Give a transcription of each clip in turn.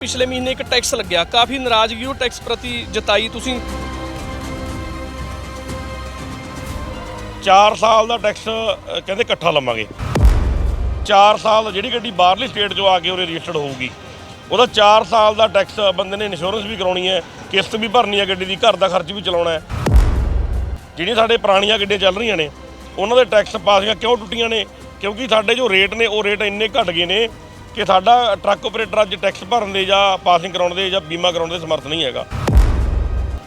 ਪਿਛਲੇ ਮਹੀਨੇ ਇੱਕ ਟੈਕਸ ਲੱਗਿਆ। ਕਾਫੀ ਨਾਰਾਜ਼ਗੀ ਉਹ ਟੈਕਸ ਪ੍ਰਤੀ ਜਤਾਈ ਤੁਸੀਂ। 4 ਸਾਲ ਦਾ ਟੈਕਸ ਅ, ਕਹਿੰਦੇ ਇਕੱਠਾ ਲਵਾਂਗੇ। 4 ਸਾਲ ਜਿਹੜੀ ਗੱਡੀ ਬਾਹਰਲੀ ਸਟੇਟ 'ਚੋਂ ਆ ਕੇ ਉਰੇ ਰਜਿਸਟਰਡ ਹੋਊਗੀ ਉਹਦਾ 4 ਸਾਲ ਦਾ ਟੈਕਸ ਬੰਦੇ ਨੇ ਇੰਸ਼ੋਰੈਂਸ ਵੀ ਕਰਾਉਣੀ ਹੈ ਕਿਸ਼ਤ ਵੀ ਭਰਨੀ ਹੈ ਗੱਡੀ ਦੀ ਘਰ ਦਾ ਖਰਚ ਵੀ ਚਲਾਉਣਾ ਹੈ। ਜਿਹੜੀਆਂ ਸਾਡੇ ਪੁਰਾਣੀਆਂ ਗੱਡੀਆਂ ਚੱਲ ਰਹੀਆਂ ਨੇ ਉਹਨਾਂ ਦੇ ਟੈਕਸ ਪਾਸਿੰਗਾਂ ਕਿਉਂ ਟੁੱਟੀਆਂ ਨੇ? ਕਿਉਂਕਿ ਸਾਡੇ ਜੋ ਰੇਟ ਨੇ ਉਹ ਰੇਟ ਇੰਨੇ ਘਟ ਗਏ ਨੇ ਕਿ ਸਾਡਾ ਟਰੱਕ ਆਪਰੇਟਰ ਅੱਜ ਟੈਕਸ ਭਰਨ ਦੇ ਜਾਂ ਪਾਸਿੰਗ ਕਰਾਉਣ ਦੇ ਜਾਂ ਬੀਮਾ ਕਰਾਉਣ ਦੇ ਸਮਰਥ ਨਹੀਂ ਹੈਗਾ।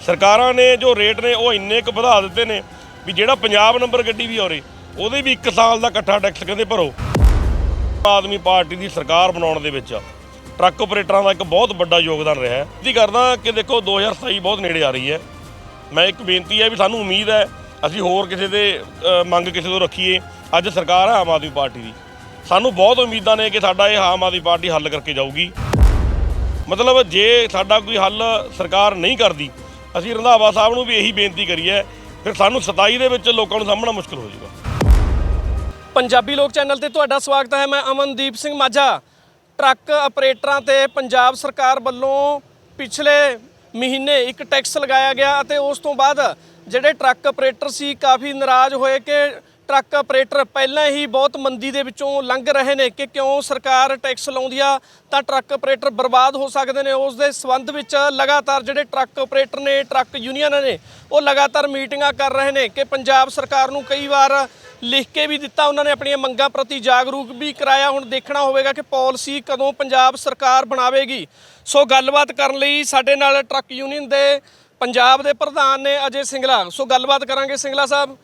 ਸਰਕਾਰਾਂ ਨੇ ਜੋ ਰੇਟ ਨੇ ਉਹ ਇੰਨੇ ਕੁ ਵਧਾ ਦਿੱਤੇ ਨੇ ਵੀ ਜਿਹੜਾ ਪੰਜਾਬ ਨੰਬਰ ਗੱਡੀ ਵੀ ਔਰੇ ਉਹਦੇ ਵੀ 1 ਸਾਲ ਦਾ ਇਕੱਠਾ ਟੈਕਸ ਕਹਿੰਦੇ ਭਰੋ। ਆਮ ਆਦਮੀ ਪਾਰਟੀ ਦੀ ਸਰਕਾਰ ਬਣਾਉਣ ਦੇ ਵਿੱਚ ਟਰੱਕ ਆਪਰੇਟਰਾਂ ਦਾ ਇੱਕ ਬਹੁਤ ਵੱਡਾ ਯੋਗਦਾਨ ਰਿਹਾ ਹੈ। ਜੀ ਕਰਦਾ ਕਿ ਦੇਖੋ 2027 ਬਹੁਤ ਨੇੜੇ ਆ ਰਹੀ ਹੈ। ਮੈਂ ਇੱਕ ਬੇਨਤੀ ਹੈ ਵੀ ਸਾਨੂੰ ਉਮੀਦ ਹੈ ਅਸੀਂ ਹੋਰ ਕਿਸੇ ਦੇ ਮੰਗ ਕਿਸੇ ਤੋਂ ਰੱਖੀਏ। ਅੱਜ ਸਰਕਾਰ ਹੈ ਆਮ ਆਦਮੀ ਪਾਰਟੀ ਦੀ। ਸਾਨੂੰ ਬਹੁਤ ਉਮੀਦਾਂ ਨੇ ਕਿ ਸਾਡਾ ਇਹ ਆਮ ਆਦਮੀ ਪਾਰਟੀ ਹੱਲ ਕਰਕੇ ਜਾਊਗੀ। ਮਤਲਬ ਜੇ ਸਾਡਾ ਕੋਈ ਹੱਲ ਸਰਕਾਰ ਨਹੀਂ ਕਰਦੀ, ਅਸੀਂ ਰੰਧਾਵਾ ਸਾਹਿਬ ਨੂੰ ਵੀ ਇਹੀ ਬੇਨਤੀ ਕਰੀਏ, ਫਿਰ ਸਾਨੂੰ 27 ਦੇ ਵਿੱਚ ਲੋਕਾਂ ਨੂੰ ਸਾਹਮਣਾ ਮੁਸ਼ਕਲ ਹੋ ਜਾਊਗਾ। ਪੰਜਾਬੀ ਲੋਕ ਚੈਨਲ ਤੇ ਤੁਹਾਡਾ ਸਵਾਗਤ ਹੈ, ਮੈਂ ਅਮਨਦੀਪ ਸਿੰਘ ਮਾਝਾ। ਟਰੱਕ ਆਪਰੇਟਰਾਂ ਤੇ ਪੰਜਾਬ ਸਰਕਾਰ ਵੱਲੋਂ ਪਿਛਲੇ ਮਹੀਨੇ ਇੱਕ ਟੈਕਸ ਲਗਾਇਆ ਗਿਆ ਅਤੇ ਉਸ ਤੋਂ ਬਾਅਦ ਜਿਹੜੇ ਟਰੱਕ ਆਪਰੇਟਰ ਸੀ, ਕਾਫੀ ਨਾਰਾਜ਼ ਹੋਏ ਕਿ ਟਰੱਕ ਆਪਰੇਟਰ ਪਹਿਲਾਂ ਹੀ ਬਹੁਤ ਮੰਦੀ ਦੇ ਵਿੱਚੋਂ ਲੰਘ ਰਹੇ ਨੇ ਕਿ ਕਿਉਂ ਸਰਕਾਰ ਟੈਕਸ ਲਾਉਂਦੀ ਆ, ਤਾਂ ਟਰੱਕ ਆਪਰੇਟਰ ਬਰਬਾਦ ਹੋ ਸਕਦੇ ਨੇ। ਉਸ ਦੇ ਸਬੰਧ ਵਿੱਚ ਲਗਾਤਾਰ ਜਿਹੜੇ ਟਰੱਕ ਆਪਰੇਟਰ ਨੇ, ਟਰੱਕ ਯੂਨੀਅਨਾਂ ਨੇ, ਉਹ ਲਗਾਤਾਰ ਮੀਟਿੰਗਾਂ ਕਰ ਰਹੇ ਨੇ ਕਿ ਪੰਜਾਬ ਸਰਕਾਰ ਨੂੰ ਕਈ ਵਾਰ ਲਿਖ ਕੇ ਵੀ ਦਿੱਤਾ ਉਹਨਾਂ ਨੇ ਆਪਣੀਆਂ ਮੰਗਾਂ ਪ੍ਰਤੀ ਜਾਗਰੂਕ ਵੀ ਕਰਾਇਆ। ਹੁਣ ਦੇਖਣਾ ਹੋਵੇਗਾ ਕਿ ਪਾਲਿਸੀ ਕਦੋਂ ਪੰਜਾਬ ਸਰਕਾਰ ਬਣਾਵੇਗੀ। ਸੋ ਗੱਲਬਾਤ ਕਰਨ ਲਈ ਸਾਡੇ ਨਾਲ ਟਰੱਕ ਯੂਨੀਅਨ ਦੇ ਪੰਜਾਬ ਦੇ ਪ੍ਰਧਾਨ ਨੇ ਅਜੇ ਸਿੰਗਲਾ। ਸੋ ਗੱਲਬਾਤ ਕਰਾਂਗੇ ਸਿੰਗਲਾ ਸਾਹਿਬ।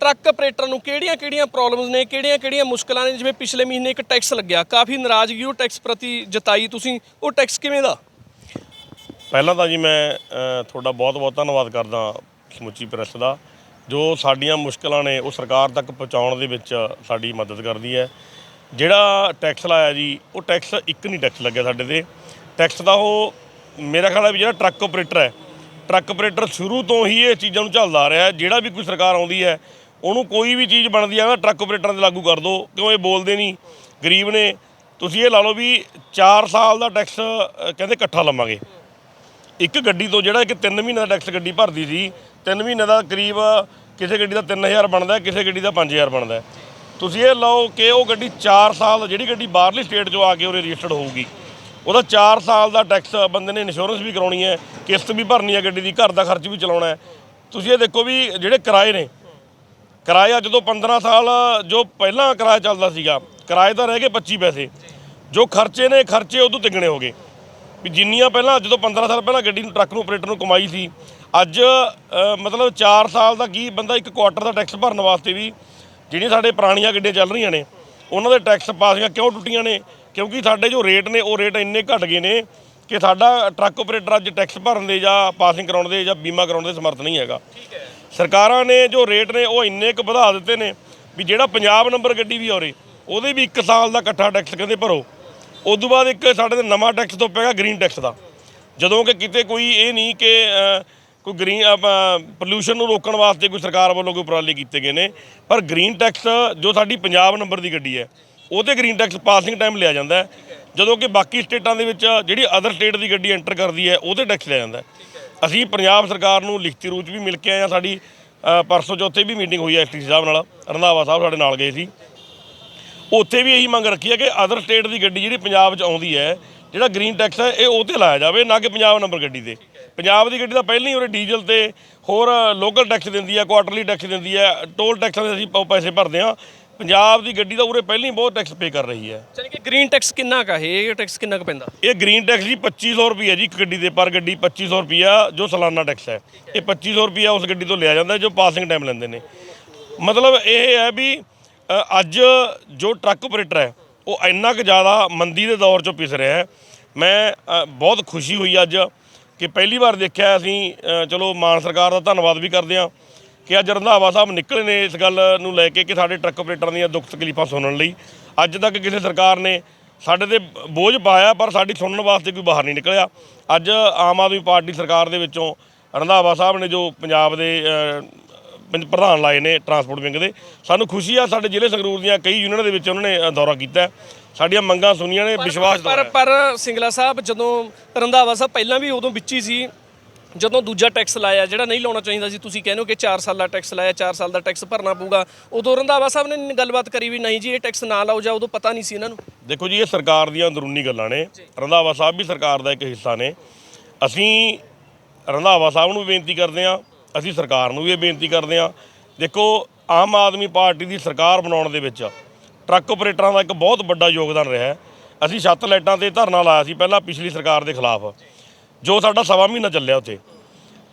ਟਰੱਕ ਆਪਰੇਟਰ ਨੂੰ ਕਿਹੜੀਆਂ-ਕਿਹੜੀਆਂ ਪ੍ਰੋਬਲਮਸ ਨੇ ਕਿਹੜੀਆਂ-ਕਿਹੜੀਆਂ ਮੁਸ਼ਕਲਾਂ ਨੇ? ਜਿਵੇਂ ਪਿਛਲੇ ਮਹੀਨੇ ਇੱਕ ਟੈਕਸ ਲੱਗਿਆ। ਕਾਫੀ ਨਾਰਾਜ਼ਗੀ ਉਹ ਟੈਕਸ ਪ੍ਰਤੀ ਜਤਾਈ ਤੁਸੀਂ। ਉਹ ਟੈਕਸ ਕਿਵੇਂ ਦਾ? ਪਹਿਲਾਂ ਤਾਂ ਜੀ ਮੈਂ ਤੁਹਾਡਾ ਬਹੁਤ-ਬਹੁਤ ਧੰਨਵਾਦ ਕਰਦਾ ਸਮੁੱਚੀ ਪ੍ਰੈਸ ਦਾ। ਜੋ ਸਾਡੀਆਂ ਮੁਸ਼ਕਲਾਂ ਨੇ, ਉਹ ਸਰਕਾਰ ਤੱਕ ਪਹੁੰਚਾਉਣ ਦੇ ਵਿੱਚ ਸਾਡੀ ਮਦਦ ਕਰਦੀ ਹੈ। ਜਿਹੜਾ ਟੈਕਸ ਲਾਇਆ ਜੀ, ਉਹ ਟੈਕਸ ਇੱਕ ਨਹੀਂ ਟੈਕਸ ਲੱਗਿਆ ਸਾਡੇ ਤੇ। ਟੈਕਸ ਦਾ ਉਹ, ਮੇਰਾ ਖਿਆਲ ਹੈ ਵੀ ਜਿਹੜਾ ਟਰੱਕ ਆਪਰੇਟਰ ਹੈ ਟਰੱਕ ਆਪਰੇਟਰ ਸ਼ੁਰੂ ਤੋਂ ਹੀ ਇਹ ਚੀਜ਼ਾਂ ਨੂੰ ਝੱਲਦਾ ਰਿਹਾ। ਜਿਹੜਾ ਵੀ ਕੋਈ ਸਰਕਾਰ ਆਉਂਦੀ ਹੈ ਉਹਨੂੰ ਕੋਈ ਵੀ ਚੀਜ਼ ਬਣਦੀ ਆ ਨਾ ਟਰੱਕ ਆਪਰੇਟਰਾਂ ਤੇ ਲਾਗੂ ਕਰ ਦਿਓ ਕਿਉਂ ਇਹ ਬੋਲਦੇ ਨਹੀਂ? ਗਰੀਬ ਨੇ, ਤੁਸੀਂ ਇਹ ਲਾ ਲਓ ਵੀ 4 ਸਾਲ ਦਾ ਟੈਕਸ ਕਹਿੰਦੇ ਇਕੱਠਾ ਲਵਾਂਗੇ। ਇੱਕ ਗੱਡੀ ਤੋਂ ਜਿਹੜਾ ਇੱਕ 3 ਮਹੀਨੇ ਦਾ ਟੈਕਸ ਗੱਡੀ ਭਰਦੀ ਸੀ 3 ਮਹੀਨੇ ਦਾ ਕਰੀਬ ਕਿਸੇ ਗੱਡੀ ਦਾ 3000 ਬਣਦਾ, ਕਿਸੇ ਗੱਡੀ ਦਾ 5000 ਬਣਦਾ। ਤੁਸੀਂ ਇਹ ਲਓ ਕਿ ਉਹ ਗੱਡੀ 4 ਸਾਲ, ਜਿਹੜੀ ਗੱਡੀ ਬਾਹਰਲੀ ਸਟੇਟ 'ਚੋਂ ਆ ਕੇ ਉਰੇ ਰਜਿਸਟਰਡ ਹੋਊਗੀ, ਉਹਦਾ 4 ਸਾਲ ਦਾ ਟੈਕਸ ਬੰਦੇ ਨੇ ਇੰਸ਼ੋਰੈਂਸ ਵੀ ਕਰਾਉਣੀ ਹੈ, ਕਿਸ਼ਤ ਵੀ ਭਰਨੀ ਹੈ ਗੱਡੀ ਦੀ, ਘਰ ਦਾ ਖਰਚ ਵੀ ਚਲਾਉਣਾ ਹੈ। ਤੁਸੀਂ ਇਹ ਦੇਖੋ ਵੀ ਜਿਹੜੇ ਕਿਰਾਏ ਨੇ ਕਿਰਾਇਆ ਜਦੋਂ 15 ਸਾਲ ਜੋ ਪਹਿਲਾਂ ਕਿਰਾਇਆ ਚੱਲਦਾ ਸੀਗਾ, ਕਿਰਾਏ ਤਾਂ ਰਹਿ ਗਏ 25 ਪੈਸੇ। ਜੋ ਖਰਚੇ ਨੇ, ਖਰਚੇ ਉਦੋਂ ਤਿੱਗਣੇ ਹੋ ਗਏ। ਵੀ ਜਿੰਨੀਆਂ ਪਹਿਲਾਂ ਜਦੋਂ 15 ਸਾਲ ਪਹਿਲਾਂ ਗੱਡੀ ਨੂੰ, ਟਰੱਕ ਨੂੰ, ਆਪਰੇਟਰ ਨੂੰ ਕਮਾਈ ਸੀ, ਅੱਜ ਮਤਲਬ 4 ਸਾਲ ਦਾ ਕੀ ਬੰਦਾ ਇੱਕ ਕੁਆਟਰ ਦਾ ਟੈਕਸ ਭਰਨ ਵਾਸਤੇ ਵੀ ਜਿਹੜੀਆਂ ਸਾਡੇ ਪੁਰਾਣੀਆਂ ਗੱਡੀਆਂ ਚੱਲ ਰਹੀਆਂ ਨੇ, ਉਹਨਾਂ ਦੇ ਟੈਕਸ ਪਾਸੀਆਂ ਕਿਉਂ ਟੁੱਟੀਆਂ ਨੇ? ਕਿਉਂਕਿ ਸਾਡੇ ਜੋ ਰੇਟ ਨੇ, ਉਹ ਰੇਟ ਇੰਨੇ ਘਟ ਗਏ ਨੇ ਕਿ ਸਾਡਾ ਟਰੱਕ ਆਪਰੇਟਰ ਅੱਜ ਟੈਕਸ ਭਰਨ ਦੇ ਜਾਂ ਪਾਸਿੰਗ ਕਰਾਉਣ ਦੇ ਜਾਂ ਬੀਮਾ ਕਰਾਉਣ ਦੇ ਸਮਰਥ ਨਹੀਂ ਹੈਗਾ। ਸਰਕਾਰਾਂ ਨੇ ਜੋ ਰੇਟ ਨੇ ਉਹ ਇੰਨੇ ਕੁ ਵਧਾ ਦਿੱਤੇ ਨੇ ਵੀ ਜਿਹੜਾ ਪੰਜਾਬ ਨੰਬਰ ਗੱਡੀ ਵੀ ਔਰੇ ਉਹਦੇ ਵੀ 1 ਸਾਲ ਦਾ ਇਕੱਠਾ ਟੈਕਸ ਕਹਿੰਦੇ ਭਰੋ। ਉਸ ਤੋਂ ਬਾਅਦ ਇੱਕ ਸਾਡੇ ਤੇ ਨਵਾਂ ਟੈਕਸ ਤੋਂ ਪੈਗਾ ਗ੍ਰੀਨ ਟੈਕਸ ਦਾ। ਜਦੋਂ ਕਿ ਕਿਤੇ ਕੋਈ ਇਹ ਨਹੀਂ ਕਿ ਕੋਈ ਗ੍ਰੀਨ ਪੋਲੂਸ਼ਨ ਨੂੰ ਰੋਕਣ ਵਾਸਤੇ ਕੋਈ ਸਰਕਾਰ ਵੱਲੋਂ ਕੋਈ ਉਪਰਾਲੇ ਕੀਤੇ ਗਏ ਨੇ, ਪਰ ਗ੍ਰੀਨ ਟੈਕਸ ਜੋ ਸਾਡੀ ਪੰਜਾਬ ਨੰਬਰ ਦੀ ਗੱਡੀ ਹੈ, ਉਹਤੇ ਗ੍ਰੀਨ ਟੈਕਸ ਪਾਸਿੰਗ ਟਾਈਮ ਲਿਆ ਜਾਂਦਾ ਜਦੋਂ ਕਿ ਬਾਕੀ ਸਟੇਟਾਂ ਦੇ ਵਿੱਚ ਜਿਹੜੀ ਅਦਰ ਸਟੇਟ ਦੀ ਗੱਡੀ ਐਂਟਰ ਕਰਦੀ ਹੈ, ਉਹਤੇ ਟੈਕਸ ਲਿਆ ਜਾਂਦਾ ਅਸੀਂ ਪੰਜਾਬ ਸਰਕਾਰ ਨੂੰ ਲਿਖਤੀ ਰੂਪ 'ਚ ਵੀ ਮਿਲ ਕੇ ਆਏ ਹਾਂ। ਸਾਡੀ ਅ, ਪਰਸੋਂ ਚੌਥੇ ਵੀ ਮੀਟਿੰਗ ਹੋਈ ਹੈ ਐਸਟੀਸੀ ਸਾਹਿਬ ਨਾਲ। ਰੰਧਾਵਾ ਸਾਹਿਬ ਸਾਡੇ ਨਾਲ ਗਏ ਸੀ। ਉੱਥੇ ਵੀ ਇਹੀ ਮੰਗ ਰੱਖੀ ਹੈ ਕਿ ਅਦਰ ਸਟੇਟ ਦੀ ਗੱਡੀ ਜਿਹੜੀ ਪੰਜਾਬ 'ਚ ਆਉਂਦੀ ਹੈ ਜਿਹੜਾ ਗ੍ਰੀਨ ਟੈਕਸ ਹੈ ਇਹ ਉਹ ਤੇ ਲਾਇਆ ਜਾਵੇ ਨਾ ਕਿ ਪੰਜਾਬ ਨੰਬਰ ਗੱਡੀ ਤੇ। ਪੰਜਾਬ ਦੀ ਗੱਡੀ ਤਾਂ ਪਹਿਲਾਂ ਹੀ ਉਹਦੇ ਡੀਜ਼ਲ ਤੇ ਹੋਰ ਲੋਕਲ ਟੈਕਸ ਦਿੰਦੀ ਹੈ ਕੁਆਟਰਲੀ ਟੈਕਸ ਦਿੰਦੀ ਹੈ ਟੋਲ ਟੈਕਸਾਂ ਦੇ ਅਸੀਂ ਪ- ਪੈਸੇ ਭਰਦੇ ਹਾਂ। ਪੰਜਾਬ ਦੀ ਗੱਡੀ ਤਾਂ ਉਰੇ ਪਹਿਲਾਂ ਹੀ ਬਹੁਤ ਟੈਕਸ ਪੇ ਕਰ ਰਹੀ ਹੈ। ਯਾਨੀ ਕਿ ਗ੍ਰੀਨ ਟੈਕਸ ਕਿੰਨਾ ਕਾ ਹੈ ਇਹ? ਟੈਕਸ ਕਿੰਨਾ ਕੁ ਪੈਂਦਾ? ਇਹ ਗ੍ਰੀਨ ਟੈਕਸ ਜੀ 2500 ਰੁਪਏ ਜੀ ਇੱਕ ਗੱਡੀ ਦੇ ਪਰ ਗੱਡੀ 2500 ਰੁਪਿਆ ਜੋ ਸਾਲਾਨਾ ਟੈਕਸ ਹੈ। ਇਹ 2500 ਰੁਪਿਆ ਉਸ ਗੱਡੀ ਤੋਂ ਲਿਆ ਜਾਂਦਾ ਜੋ ਪਾਸਿੰਗ ਟਾਈਮ ਲੈਂਦੇ ਨੇ। ਮਤਲਬ ਇਹ ਹੈ ਵੀ ਅ, ਅੱਜ ਜੋ ਟਰੱਕ ਆਪਰੇਟਰ ਹੈ ਉਹ ਇੰਨਾ ਕੁ ਜ਼ਿਆਦਾ ਮੰਦੀ ਦੇ ਦੌਰ ਚੋਂ ਪਿਸ ਰਿਹਾ ਹੈ। ਮੈਂ ਅ, ਬਹੁਤ ਖੁਸ਼ੀ ਹੋਈ ਅੱਜ ਕਿ ਪਹਿਲੀ ਵਾਰ ਦੇਖਿਆ ਅਸੀਂ ਅ, ਚਲੋ ਮਾਨ ਸਰਕਾਰ ਦਾ ਧੰਨਵਾਦ ਵੀ ਕਰਦੇ ਹਾਂ। ਕਿ ਅੱਜ ਰੰਧਾਵਾ ਸਾਹਿਬ ਨਿਕਲੇ ਨੇ ਇਸ ਗੱਲ ਨੂੰ ਲੈ ਕੇ ਕਿ ਸਾਡੇ ਟਰੱਕ ਆਪਰੇਟਰਾਂ ਦੀਆਂ ਦੁੱਖ ਤਕਲੀਫਾਂ ਸੁਣਨ ਲਈ। ਅੱਜ ਤੱਕ ਕਿਸੇ ਸਰਕਾਰ ਨੇ ਸਾਡੇ ਤੇ ਬੋਝ ਪਾਇਆ ਪਰ ਸਾਡੀ ਸੁਣਨ ਵਾਸਤੇ ਕੋਈ ਬਾਹਰ ਨਹੀਂ ਨਿਕਲਿਆ। ਅੱਜ ਆਮ ਆਦਮੀ ਪਾਰਟੀ ਸਰਕਾਰ ਦੇ ਵਿੱਚੋਂ ਰੰਧਾਵਾ ਸਾਹਿਬ ਨੇ ਜੋ ਪੰਜਾਬ ਦੇ ਪ੍ਰਧਾਨ ਲਾਏ ਨੇ ਟਰਾਂਸਪੋਰਟ ਵਿੰਗ ਦੇ ਸਾਨੂੰ ਖੁਸ਼ੀ ਆ ਸਾਡੇ ਜ਼ਿਲ੍ਹੇ ਸੰਗਰੂਰ ਦੀਆਂ ਕਈ ਯੂਨੀਅਨਾਂ ਦੇ ਵਿੱਚ ਉਹਨਾਂ ਨੇ ਦੌਰਾ ਕੀਤਾ। ਸਾਡੀਆਂ ਮੰਗਾਂ ਸੁਣੀਆਂ ਨੇ ਵਿਸ਼ਵਾਸ ਪਰ ਸਿੰਗਲਾ ਸਾਹਿਬ ਜਦੋਂ ਰੰਧਾਵਾ ਸਾਹਿਬ ਪਹਿਲਾਂ ਵੀ ਉਦੋਂ ਵਿੱਚ ਹੀ ਸੀ ਜਦੋਂ ਦੂਜਾ ਟੈਕਸ ਲਾਇਆ ਜਿਹੜਾ ਨਹੀਂ ਲਾਉਣਾ ਚਾਹੀਦਾ ਸੀ ਤੁਸੀਂ ਕਹਿੰਦੇ ਹੋ ਕਿ 4 ਸਾਲ ਦਾ ਟੈਕਸ ਲਾਇਆ 4 ਸਾਲ ਦਾ ਟੈਕਸ ਭਰਨਾ ਪਊਗਾ। ਉਦੋਂ ਰੰਧਾਵਾ ਸਾਹਿਬ ਨੇ ਗੱਲਬਾਤ ਕਰੀ ਵੀ ਨਹੀਂ ਜੀ ਇਹ ਟੈਕਸ ਨਾ ਲਾਓ ਜਾਂ ਉਦੋਂ ਪਤਾ ਨਹੀਂ ਸੀ ਇਹਨਾਂ ਨੂੰ। ਦੇਖੋ ਜੀ ਇਹ ਸਰਕਾਰ ਦੀਆਂ ਅੰਦਰੂਨੀ ਗੱਲਾਂ ਨੇ। ਰੰਧਾਵਾ ਸਾਹਿਬ ਵੀ ਸਰਕਾਰ ਦਾ ਇੱਕ ਹਿੱਸਾ ਨੇ। ਅਸੀਂ ਰੰਧਾਵਾ ਸਾਹਿਬ ਨੂੰ ਵੀ ਬੇਨਤੀ ਕਰਦੇ ਹਾਂ ਅਸੀਂ ਸਰਕਾਰ ਨੂੰ ਵੀ ਇਹ ਬੇਨਤੀ ਕਰਦੇ ਹਾਂ। ਦੇਖੋ ਆਮ ਆਦਮੀ ਪਾਰਟੀ ਦੀ ਸਰਕਾਰ ਬਣਾਉਣ ਦੇ ਵਿੱਚ ਟਰੱਕ ਆਪਰੇਟਰਾਂ ਦਾ ਇੱਕ ਬਹੁਤ ਵੱਡਾ ਯੋਗਦਾਨ ਰਿਹਾ ਹੈ। ਅਸੀਂ ਛੱਤ ਲਾਈਟਾਂ ਤੇ ਧਰਨਾ ਲਾਇਆ ਸੀ ਪਹਿਲਾਂ ਪਿਛਲੀ ਸਰਕਾਰ ਦੇ ਖਿਲਾਫ। ਜੋ ਸਾਡਾ ਸਵਾ ਮਹੀਨਾ ਚੱਲਿਆ ਉੱਥੇ।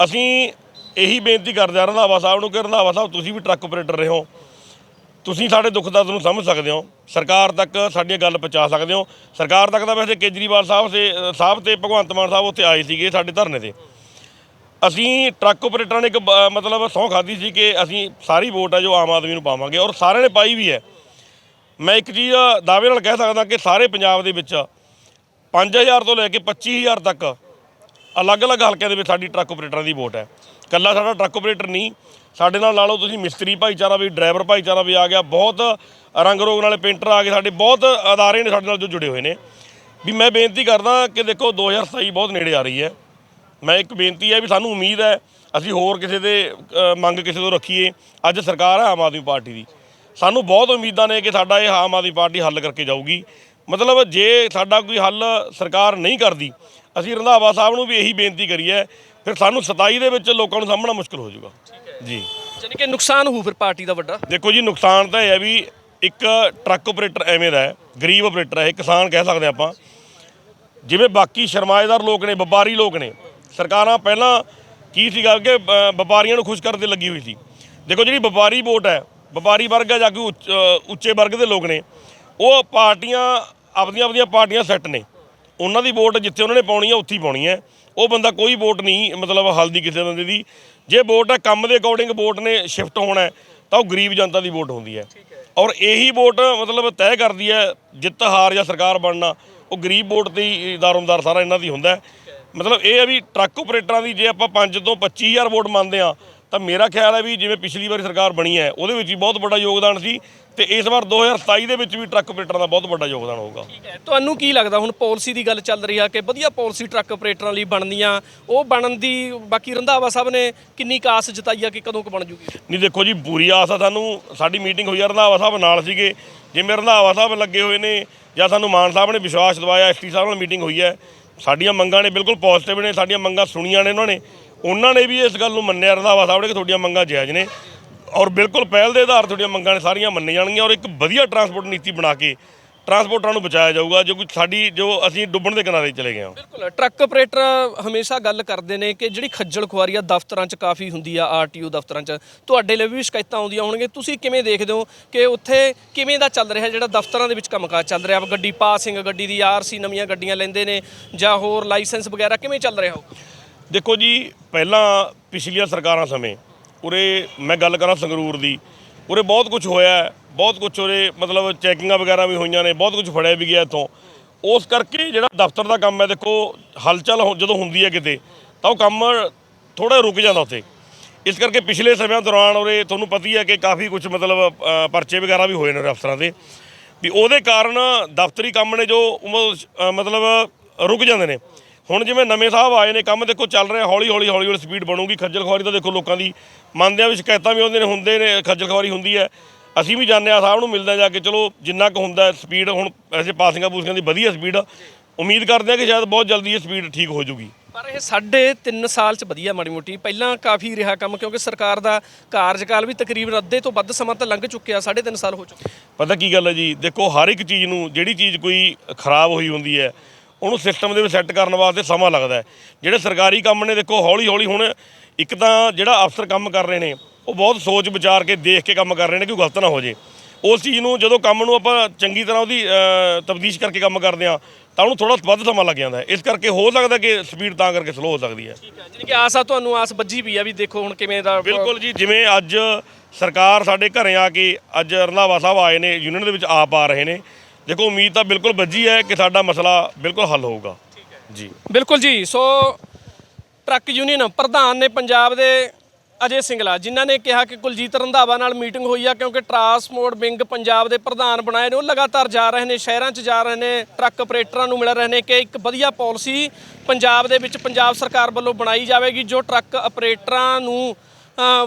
ਅਸੀਂ ਇਹੀ ਬੇਨਤੀ ਕਰਦੇ ਹਾਂ, ਰੰਧਾਵਾ ਸਾਹਿਬ ਨੂੰ ਕਿ ਰੰਧਾਵਾ ਸਾਹਿਬ, ਤੁਸੀਂ ਵੀ ਟਰੱਕ ਆਪਰੇਟਰ ਰਹੇ ਹੋ। ਤੁਸੀਂ ਸਾਡੇ ਦੁੱਖ ਦਰਦ ਨੂੰ ਸਮਝ ਸਕਦੇ ਹੋ। ਸਰਕਾਰ ਤੱਕ ਸਾਡੀਆਂ ਗੱਲ ਪਹੁੰਚਾ ਸਕਦੇ ਹੋ। ਸਰਕਾਰ ਤੱਕ ਤਾਂ ਵੈਸੇ ਕੇਜਰੀਵਾਲ ਸਾਹਿਬ ਤੇ ਸਾਹਿਬ ਤੇ ਭਗਵੰਤ ਮਾਨ ਸਾਹਿਬ ਉੱਥੇ ਆਏ ਸੀਗੇ ਸਾਡੇ ਧਰਨੇ ਤੇ। ਅਸੀਂ ਟਰੱਕ ਆਪਰੇਟਰਾਂ ਨੇ ਇੱਕ ਬ- ਮਤਲਬ ਸਹੁੰ ਖਾਦੀ ਸੀ ਕਿ ਅਸੀਂ ਸਾਰੀ ਵੋਟ ਹੈ ਜੋ ਆਮ ਆਦਮੀ ਨੂੰ ਪਾਵਾਂਗੇ ਔਰ ਸਾਰਿਆਂ ਨੇ ਪਾਈ ਵੀ ਹੈ। ਮੈਂ ਇੱਕ ਚੀਜ਼ ਦਾਅਵੇ ਨਾਲ ਕਹਿ ਸਕਦਾ ਕਿ ਸਾਰੇ ਪੰਜਾਬ ਦੇ ਵਿੱਚ 5000 ਤੋਂ ਲੈ ਕੇ 25000 ਤੱਕ ਅਲੱਗ-ਅਲੱਗ ਹਲਕਿਆਂ ਦੇ ਵਿੱਚ ਸਾਡੀ ਟਰੱਕ ਆਪਰੇਟਰਾਂ ਦੀ ਵੋਟ ਹੈ। ਕੱਲਾ ਸਾਡਾ ਟਰੱਕ ਆਪਰੇਟਰ ਨਹੀਂ, ਸਾਡੇ ਨਾਲ ਲਾ ਲਓ ਤੁਸੀਂ ਮਿਸਤਰੀ ਭਾਈਚਾਰਾ ਵੀ, ਡਰਾਈਵਰ ਭਾਈਚਾਰਾ ਵੀ ਆ ਗਿਆ, ਬਹੁਤ ਰੰਗ ਰੋਗ ਵਾਲੇ ਪੇਂਟਰ ਆ ਗਏ, ਸਾਡੇ ਬਹੁਤ ਅਦਾਰੇ ਨੇ ਸਾਡੇ ਨਾਲ ਜੋ ਜੁੜੇ ਹੋਏ ਨੇ। ਵੀ ਮੈਂ ਬੇਨਤੀ ਕਰਦਾ ਕਿ ਦੇਖੋ 2027 ਬਹੁਤ ਨੇੜੇ ਆ ਰਹੀ ਹੈ। ਮੈਂ ਇੱਕ ਬੇਨਤੀ ਹੈ ਵੀ ਸਾਨੂੰ ਉਮੀਦ ਹੈ, ਅਸੀਂ ਹੋਰ ਕਿਸੇ ਦੇ ਮੰਗ ਕਿਸੇ ਤੋਂ ਰੱਖੀਏ। ਅੱਜ ਸਰਕਾਰ ਹੈ ਆਮ ਆਦਮੀ ਪਾਰਟੀ ਦੀ। ਸਾਨੂੰ ਬਹੁਤ ਉਮੀਦਾਂ ਨੇ ਕਿ ਸਾਡਾ ਇਹ ਆਮ ਆਦਮੀ ਪਾਰਟੀ ਹੱਲ ਕਰਕੇ ਜਾਊਗੀ। ਮਤਲਬ ਜੇ ਸਾਡਾ ਕੋਈ ਹੱਲ ਸਰਕਾਰ ਨਹੀਂ ਕਰਦੀ ਅਸੀਂ ਰੰਧਾਵਾ ਸਾਹਿਬ ਨੂੰ ਵੀ ਇਹੀ ਬੇਨਤੀ ਕਰੀ ਹੈ ਫਿਰ ਸਾਨੂੰ 27 ਦੇ ਵਿੱਚ ਲੋਕਾਂ ਨੂੰ ਸਾਹਮਣਾ ਮੁਸ਼ਕਲ ਹੋ ਜਾਊਗਾ। ਜੀ। ਯਾਨੀ ਕਿ ਨੁਕਸਾਨ ਹੋਊ ਫਿਰ ਪਾਰਟੀ ਦਾ ਵੱਡਾ? ਦੇਖੋ ਜੀ ਨੁਕਸਾਨ ਤਾਂ ਇਹ ਹੈ ਵੀ ਇੱਕ ਟਰੱਕ ਆਪਰੇਟਰ ਐਵੇਂ ਦਾ ਹੈ ਗਰੀਬ ਆਪਰੇਟਰ ਹੈ ਇਹ ਕਿਸਾਨ ਕਹਿ ਸਕਦੇ ਆਪਾਂ। ਜਿਵੇਂ ਬਾਕੀ ਸਰਮਾਏਦਾਰ ਲੋਕ ਨੇ ਵਪਾਰੀ ਲੋਕ ਨੇ ਸਰਕਾਰਾਂ ਪਹਿਲਾਂ ਕੀ ਸੀਗਾ ਕਿ ਵਪਾਰੀਆਂ ਨੂੰ ਖੁਸ਼ ਕਰਨ ਤੇ ਲੱਗੀ ਹੋਈ ਸੀ। ਦੇਖੋ ਜਿਹੜੀ ਵਪਾਰੀ ਵੋਟ ਹੈ ਵਪਾਰੀ ਵਰਗ ਹੈ ਜਾਂ ਕੋਈ ਉੱਚ- ਵਰਗ ਦੇ ਲੋਕ ਨੇ ਉਹ ਪਾਰਟੀਆਂ ਆਪਦੀਆਂ ਆਪਦੀਆਂ ਪਾਰਟੀਆਂ ਸੈੱਟ ਨੇ। ਉਹਨਾਂ ਦੀ ਵੋਟ ਜਿੱਥੇ ਉਹਨਾਂ ਨੇ ਪਾਉਣੀ ਹੈ ਉੱਥੇ ਹੀ ਪਾਉਣੀ ਹੈ ਉਹ ਬੰਦਾ ਕੋਈ ਵੋਟ ਨਹੀਂ ਮਤਲਬ ਹਲਦੀ ਕਿਸੇ ਬੰਦੇ ਦੀ। ਜੇ ਵੋਟ ਹੈ ਕੰਮ ਦੇ ਅਕੋਰਡਿੰਗ ਵੋਟ ਨੇ ਸ਼ਿਫਟ ਹੋਣਾ ਤਾਂ ਉਹ ਗਰੀਬ ਜਨਤਾ ਦੀ ਵੋਟ ਹੁੰਦੀ ਹੈ। ਔਰ ਇਹੀ ਵੋਟ ਮਤਲਬ ਤੈਅ ਕਰਦੀ ਹੈ ਜਿੱਤ ਹਾਰ ਜਾਂ ਸਰਕਾਰ ਬਣਨਾ ਉਹ ਗਰੀਬ ਵੋਟ ਤੇ ਹੀ ਦਾਰੋਮਦਾਰ ਸਾਰਾ ਇਹਨਾਂ ਦੀ ਹੁੰਦਾ। ਮਤਲਬ ਇਹ ਹੈ ਵੀ ਟਰੱਕ ਆਪਰੇਟਰਾਂ ਦੀ ਜੇ ਆਪਾਂ 5 ਤੋਂ 25000 ਵੋਟ ਮੰਨਦੇ ਆ ਤਾਂ ਮੇਰਾ ਖਿਆਲ ਹੈ ਵੀ ਜਿਵੇਂ ਪਿਛਲੀ ਵਾਰੀ ਸਰਕਾਰ ਬਣੀ ਹੈ ਉਹਦੇ ਵਿੱਚ ਵੀ ਬਹੁਤ ਵੱਡਾ ਯੋਗਦਾਨ ਸੀ ਤੇ ਇਸ ਵਾਰ 2027 ਦੇ ਵਿੱਚ ਵੀ ਟਰੱਕ ਆਪਰੇਟਰਾਂ ਦਾ ਬਹੁਤ ਵੱਡਾ ਯੋਗਦਾਨ ਹੋਊਗਾ। ਠੀਕ ਹੈ। ਤੁਹਾਨੂੰ ਕੀ ਲੱਗਦਾ ਹੁਣ ਪਾਲਿਸੀ ਦੀ ਗੱਲ ਚੱਲ ਰਹੀ ਆ ਕਿ ਵਧੀਆ ਪਾਲਿਸੀ ਟਰੱਕ ਆਪਰੇਟਰਾਂ ਲਈ ਬਣਦੀਆਂ ਉਹ ਬਣਨ ਦੀ ਬਾਕੀ ਰੰਧਾਵਾ ਸਾਹਿਬ ਨੇ ਕਿੰਨੀ ਕਾਸ ਜਤਾਈ ਆ ਕਿ ਕਦੋਂ ਕੁ ਬਣ ਜੂਗੀ? ਨਹੀਂ ਦੇਖੋ ਜੀ ਪੂਰੀ ਆਸ ਆ ਸਾਨੂੰ ਸਾਡੀ ਮੀਟਿੰਗ ਹੋਈ ਆ ਰੰਧਾਵਾ ਸਾਹਿਬ ਨਾਲ ਸੀਗੇ। ਜਿਵੇਂ ਰੰਧਾਵਾ ਸਾਹਿਬ ਲੱਗੇ ਹੋਏ ਨੇ ਜਾਂ ਸਾਨੂੰ ਮਾਨ ਸਾਹਿਬ ਨੇ ਵਿਸ਼ਵਾਸ ਦਿਵਾਇਆ ਐਸਟੀ ਸਾਹਿਬ ਨਾਲ ਮੀਟਿੰਗ ਹੋਈ ਹੈ ਸਾਡੀਆਂ ਮੰਗਾਂ ਨੇ ਬਿਲਕੁਲ ਪੋਜ਼ਿਟਿਵ ਨੇ ਸਾਡੀਆਂ ਮੰਗਾਂ ਸੁਣੀਆਂ ਨੇ ਉਹਨਾਂ ਨੇ। ਉਹਨਾਂ ਨੇ ਵੀ ਇਸ ਗੱਲ ਨੂੰ ਮੰਨਿਆ, ਰੰਧਾਵਾ ਸਾਹਿਬ ਨੇ ਕਿ ਤੁਹਾਡੀਆਂ ਮੰਗਾਂ ਜਾਇਜ਼ ਨੇ ਔਰ ਬਿਲਕੁਲ ਪਹਿਲ ਦੇ ਆਧਾਰ ਤੁਹਾਡੀਆਂ ਮੰਗਾਂ ਨੇ ਸਾਰੀਆਂ ਮੰਨੀਆਂ ਜਾਣਗੀਆਂ ਔਰ ਇੱਕ ਵਧੀਆ ਟਰਾਂਸਪੋਰਟ ਨੀਤੀ ਬਣਾ ਕੇ ਟਰਾਂਸਪੋਰਟਰਾਂ ਨੂੰ ਬਚਾਇਆ ਜਾਊਗਾ, ਜੋ ਕੋਈ ਸਾਡੀ, ਜੋ ਅਸੀਂ ਡੁੱਬਣ ਦੇ ਕਿਨਾਰੇ ਚਲੇ ਗਏ ਹਾਂ। ਬਿਲਕੁਲ, ਟਰੱਕ ਆਪਰੇਟਰ ਹਮੇਸ਼ਾ ਗੱਲ ਕਰਦੇ ਨੇ ਕਿ ਜਿਹੜੀ ਖੱਜਲ ਖੁਆਰੀ ਆ, ਦਫ਼ਤਰਾਂ 'ਚ ਕਾਫੀ ਹੁੰਦੀ ਆ ਆਰਟੀਓ ਦਫ਼ਤਰਾਂ 'ਚ। ਤੁਹਾਡੇ ਲਈ ਵੀ ਸ਼ਿਕਾਇਤਾਂ ਆਉਂਦੀਆਂ ਹੋਣਗੀਆਂ। ਤੁਸੀਂ ਕਿਵੇਂ ਦੇਖਦੇ ਹੋ ਕਿ ਉੱਥੇ ਕਿਵੇਂ ਦਾ ਚੱਲ ਰਿਹਾ ਜਿਹੜਾ ਦਫ਼ਤਰਾਂ ਦੇ ਵਿੱਚ ਕੰਮਕਾਜ ਚੱਲ ਰਿਹਾ? ਗੱਡੀ ਪਾਸਿੰਗ, ਗੱਡੀ ਦੀ ਆਰਸੀ ਨਵੀਆਂ ਗੱਡੀਆਂ ਲੈਂਦੇ ਨੇ ਜਾਂ ਹੋਰ ਲਾਇਸੈਂਸ ਵਗੈਰਾ ਕਿਵੇਂ ਚੱਲ ਰਿਹਾ ਹੋ ਦੇਖੋ ਜੀ, ਪਹਿਲਾਂ ਪਿਛਲੀਆਂ ਸਰਕਾਰਾਂ ਸਮੇਂ ਉਰੇ ਮੈਂ ਗੱਲ ਕਰਾਂ ਸੰਗਰੂਰ ਦੀ, ਉਰੇ ਬਹੁਤ ਕੁਝ ਹੋਇਆ ਬਹੁਤ ਕੁਝ ਉਰੇ ਮਤਲਬ ਚੈਕਿੰਗਾਂ ਵਗੈਰਾ ਵੀ ਹੋਈਆਂ ਨੇ, ਬਹੁਤ ਕੁਝ ਫੜਿਆ ਵੀ ਗਿਆ ਇੱਥੋਂ। ਉਸ ਕਰਕੇ ਜਿਹੜਾ ਦਫ਼ਤਰ ਦਾ ਕੰਮ ਹੈ, ਦੇਖੋ, ਹਲਚਲ ਹੋ- ਜਦੋਂ ਹੁੰਦੀ ਹੈ ਕਿਤੇ, ਤਾਂ ਉਹ ਕੰਮ ਥੋੜਾ ਰੁਕ ਜਾਂਦਾ ਉੱਥੇ। ਇਸ ਕਰਕੇ ਪਿਛਲੇ ਸਮਿਆਂ ਦੌਰਾਨ ਉਰੇ ਤੁਹਾਨੂੰ ਪਤਾ ਹੀ ਹੈ ਕਿ ਕਾਫੀ ਕੁਝ ਮਤਲਬ ਪਰਚੇ ਵਗੈਰਾ ਵੀ ਹੋਏ ਨੇ ਉਰੇ ਅਫਸਰਾਂ ਦੇ। ਵੀ ਉਹਦੇ ਕਾਰਨ ਦਫ਼ਤਰੀ ਕੰਮ ਨੇ ਜੋ ਮਤਲਬ ਰੁਕ ਜਾਂਦੇ ਨੇ। ਹੁਣ ਜਿਵੇਂ ਨਵੇਂ ਸਾਹਿਬ ਆਏ ਨੇ ਕੰਮ ਦੇਖੋ ਚੱਲ ਰਿਹਾ ਹੌਲੀ ਹੌਲੀ ਹੌਲੀ ਹੌਲੀ ਸਪੀਡ ਬਣੂਗੀ। ਖੱਜਲ ਖੁਆਰੀ ਤਾਂ ਦੇਖੋ ਲੋਕਾਂ ਦੀ ਮੰਨਦੇ ਆ ਵੀ ਸ਼ਿਕਾਇਤਾਂ ਵੀ ਆਉਂਦੇ ਨੇ ਹੁੰਦੇ ਨੇ ਖੱਜਲ ਖੁਆਰੀ ਹੁੰਦੀ ਹੈ। ਅਸੀਂ ਵੀ ਜਾਣਦੇ ਆ ਸਾਹਿਬ ਨੂੰ ਮਿਲਦੇ ਜਾ ਕੇ ਚਲੋ ਜਿੰਨਾ ਕੁ ਹੁੰਦਾ ਸਪੀਡ ਹੁਣ ਐਸੇ ਪਾਸਿੰਗਾਂ ਪੂਸਿੰਗਾਂ ਦੀ ਵਧੀਆ ਸਪੀਡ ਉਮੀਦ ਕਰਦੇ ਆ ਕਿ ਸ਼ਾਇਦ ਬਹੁਤ ਜਲਦੀ ਇਹ ਸਪੀਡ ਠੀਕ ਹੋ ਜਾਊਗੀ। ਪਰ ਇਹ ਸਾਢੇ 3 ਸਾਲ 'ਚ ਵਧੀਆ ਮਾੜੀ ਮੋਟੀ। ਪਹਿਲਾਂ ਕਾਫੀ ਰਿਹਾ ਕੰਮ ਕਿਉਂਕਿ ਸਰਕਾਰ ਦਾ ਕਾਰਜਕਾਲ ਵੀ ਤਕਰੀਬਨ ਅੱਧੇ ਤੋਂ ਵੱਧ ਸਮਾਂ ਤਾਂ ਲੰਘ ਚੁੱਕਿਆ ਸਾਢੇ 3 ਸਾਲ ਹੋ ਚੁੱਕੇ। ਪਤਾ ਕੀ ਗੱਲ ਹੈ ਜੀ ਦੇਖੋ ਹਰ ਇੱਕ ਚੀਜ਼ ਨੂੰ ਜਿਹੜੀ ਚੀਜ਼ ਕੋਈ ਖਰਾਬ ਹੋਈ ਹੁੰਦੀ ਹੈ ਉਹਨੂੰ ਸਿਸਟਮ ਦੇ ਵਿੱਚ ਸੈੱਟ ਕਰਨ ਵਾਸਤੇ ਸਮਾਂ ਲੱਗਦਾ ਜਿਹੜੇ ਸਰਕਾਰੀ ਕੰਮ ਨੇ ਦੇਖੋ ਹੌਲੀ ਹੌਲੀ ਹੁਣ ਇੱਕ ਤਾਂ ਜਿਹੜਾ ਅਫਸਰ ਕੰਮ ਕਰ ਰਹੇ ਨੇ ਉਹ ਬਹੁਤ ਸੋਚ ਵਿਚਾਰ ਕੇ ਦੇਖ ਕੇ ਕੰਮ ਕਰ ਰਹੇ ਨੇ ਕਿ ਗਲਤ ਨਾ ਹੋ ਜੇ। ਉਸ ਚੀਜ਼ ਨੂੰ ਜਦੋਂ ਕੰਮ ਨੂੰ ਆਪਾਂ ਚੰਗੀ ਤਰ੍ਹਾਂ ਉਹਦੀ ਤਬਦੀਸ਼ ਕਰਕੇ ਕੰਮ ਕਰਦੇ ਆ ਤਾਂ ਉਹਨੂੰ ਥੋੜਾ ਵੱਧ ਸਮਾਂ ਲੱਗ ਜਾਂਦਾ ਇਸ ਕਰਕੇ ਹੋ ਸਕਦਾ ਕਿ ਸਪੀਡ ਤਾਂ ਕਰਕੇ ਸਲੋ ਹੋ ਸਕਦੀ ਹੈ। ਠੀਕ ਹੈ ਜਾਨੀ ਕਿ ਆਸ ਆ ਤੁਹਾਨੂੰ ਆਸ ਵੱਜੀ ਪਈ ਆ ਵੀ ਦੇਖੋ ਹੁਣ ਕਿਵੇਂ ਦਾ ਬਿਲਕੁਲ ਜੀ ਜਿਵੇਂ ਅੱਜ ਸਰਕਾਰ ਸਾਡੇ ਘਰੇ ਆ ਕੇ ਅੱਜ ਰੰਧਾਵਾ ਸਾਹਿਬ ਆਏ ਨੇ ਯੂਨੀਅਨ ਦੇ ਵਿੱਚ ਆਪ ਆ ਰਹੇ ਨੇ। ਦੇਖੋ, ਉਮੀਦ ਤਾਂ ਬਿਲਕੁਲ ਵੱਜੀ ਹੈ ਕਿ ਸਾਡਾ ਮਸਲਾ ਬਿਲਕੁਲ ਹੱਲ ਹੋਊਗਾ। ਜੀ। ਬਿਲਕੁਲ ਜੀ। ਸੋ, ਟਰੱਕ ਯੂਨੀਅਨ, ਪ੍ਰਧਾਨ ਨੇ ਪੰਜਾਬ ਦੇ ਅਜੇ ਸਿੰਗਲਾ, ਜਿਨ੍ਹਾਂ ਨੇ ਕਿਹਾ ਕਿ ਕੁਲਜੀਤ ਰੰਧਾਵਾ ਨਾਲ ਮੀਟਿੰਗ ਹੋਈ ਆ ਕਿਉਂਕਿ ਟਰਾਂਸਪੋਰਟ ਵਿੰਗ ਪੰਜਾਬ ਦੇ ਪ੍ਰਧਾਨ ਬਣਾਏ ਨੇ। ਉਹ ਲਗਾਤਾਰ ਜਾ ਰਹੇ ਨੇ, ਸ਼ਹਿਰਾਂ 'ਚ ਜਾ ਰਹੇ ਨੇ, ਟਰੱਕ ਆਪਰੇਟਰਾਂ ਨੂੰ ਮਿਲ ਰਹੇ ਨੇ ਕਿ ਇੱਕ ਵਧੀਆ ਪਾਲਿਸੀ ਪੰਜਾਬ ਦੇ ਵਿੱਚ ਪੰਜਾਬ ਸਰਕਾਰ ਵੱਲੋਂ ਬਣਾਈ ਜਾਵੇਗੀ, ਜੋ ਟਰੱਕ ਆਪਰੇਟਰਾਂ ਨੂੰ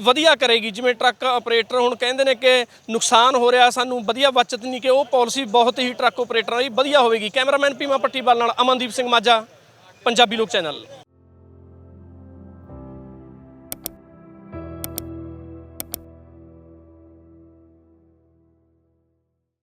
ਵਧੀਆ ਕਰੇਗੀ। ਜਿਵੇਂ ਟਰੱਕ ਆਪਰੇਟਰ ਹੁਣ ਕਹਿੰਦੇ ਨੇ ਕਿ ਨੁਕਸਾਨ ਹੋ ਰਿਹਾ, ਸਾਨੂੰ ਵਧੀਆ ਬਚਤ ਨਹੀਂ ਕਿ ਉਹ ਪਾਲਿਸੀ ਬਹੁਤ ਹੀ ਟਰੱਕ ਆਪਰੇਟਰਾਂ ਲਈ ਵਧੀਆ ਹੋਵੇਗੀ। ਕੈਮਰਾਮੈਨ ਪੀਮਾ ਪੱਟੀਵਾਲ ਨਾਲ ਅਮਨਦੀਪ ਸਿੰਘ ਮਾਝਾ, ਪੰਜਾਬੀ ਲੋਕ ਚੈਨਲ।